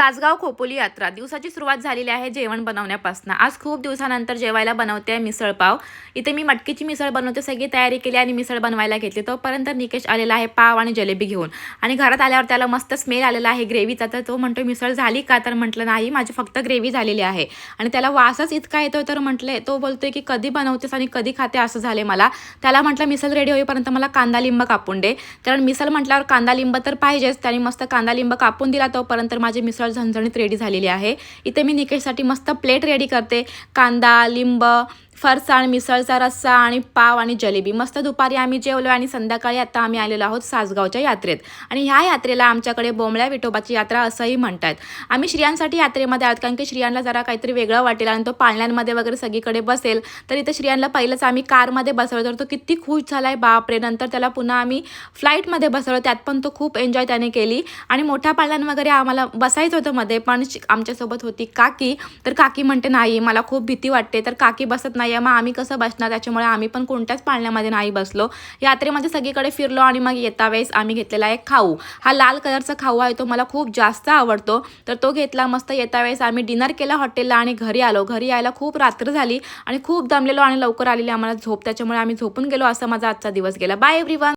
सासगाव खोपोली यात्रा. दिवसाची सुरुवात झालेली आहे जेवण बनवण्यापासून. आज खूप दिवसानंतर जेवायला बनवते आहे मिसळपाव इथे मी मटकीची मिसळ बनवते सगळी तयारी केली आणि मिसळ बनवायला घेतली. तोपर्यंत निकेश आलेला आहे पाव आणि जलेबी घेऊन. आणि घरात आल्यावर त्याला मस्त स्मेल आलेला आहे ग्रेव्हीचा तर तो म्हणतो मिसळ झाली का? तर म्हटलं नाही माझी फक्त ग्रेव्ही झालेली आहे. आणि त्याला वासच इतका येतोय तर म्हटलं तो बोलतोय की कधी बनवतेस आणि कधी खाते असं झाले मला. त्याला म्हटलं मिसळ रेडी होईपर्यंत मला कांदा लिंब कापून दे. कारण मिसळ म्हटल्यावर कांदा लिंब तर पाहिजेच. त्याने मस्त कांदा लिंब कापून दिला तोपर्यंत माझी मिसळ झणझणीत रेडी झालेली आहे. इथे मी निकेशसाठी मस्त प्लेट रेडी करते. कांदा लिंब फरसाण मिसळचा रस्सा आणि पाव आणि जलेबी. मस्त दुपारी आम्ही जेवलो आणि संध्याकाळी आता आम्ही आलेलो आहोत सासगावच्या यात्रेत. आणि ह्या यात्रेला आमच्याकडे बोंबळ्या विठोबाची यात्रा असंही म्हणतात. आम्ही श्रियांसाठी यात्रेमध्ये आहोत कारण की श्रियांना जरा काहीतरी वेगळं वाटेल आणि तो पाळण्यांमध्ये वगैरे सगळीकडे बसेल. तर इथे श्रियांना पहिलंच आम्ही कारमध्ये बसवलं तर तो किती खुश झाला आहे बापरे! नंतर त्याला पुन्हा आम्ही फ्लाईटमध्ये बसवलं. त्यात पण तो खूप एन्जॉय त्याने केली. आणि मोठ्या पाळण्यां वगैरे आम्हाला बसायचं होतं मध्ये पण आमच्यासोबत होती काकी. तर काकी म्हणते नाही मला खूप भीती वाटते. तर काकी बसत नाही. नाही आहे मग आम्ही कसं बसणार? त्याच्यामुळे आम्ही पण कोणत्याच पाळण्यामध्ये नाही बसलो. यात्रेमध्ये सगळीकडे फिरलो आणि मग येता वेळेस आम्ही घेतलेला आहे खाऊ. हा लाल कलरचा खाऊ आहे तो मला खूप जास्त आवडतो. तर तो घेतला मस्त. येता वेळेस आम्ही डिनर केला हॉटेलला आणि घरी आलो. घरी यायला खूप रात्र झाली आणि खूप दमलेलो आणि लवकर आलेली आम्हाला झोप. त्याच्यामुळे आम्ही झोपून गेलो. असा माझा आजचा दिवस गेला. Bye everyone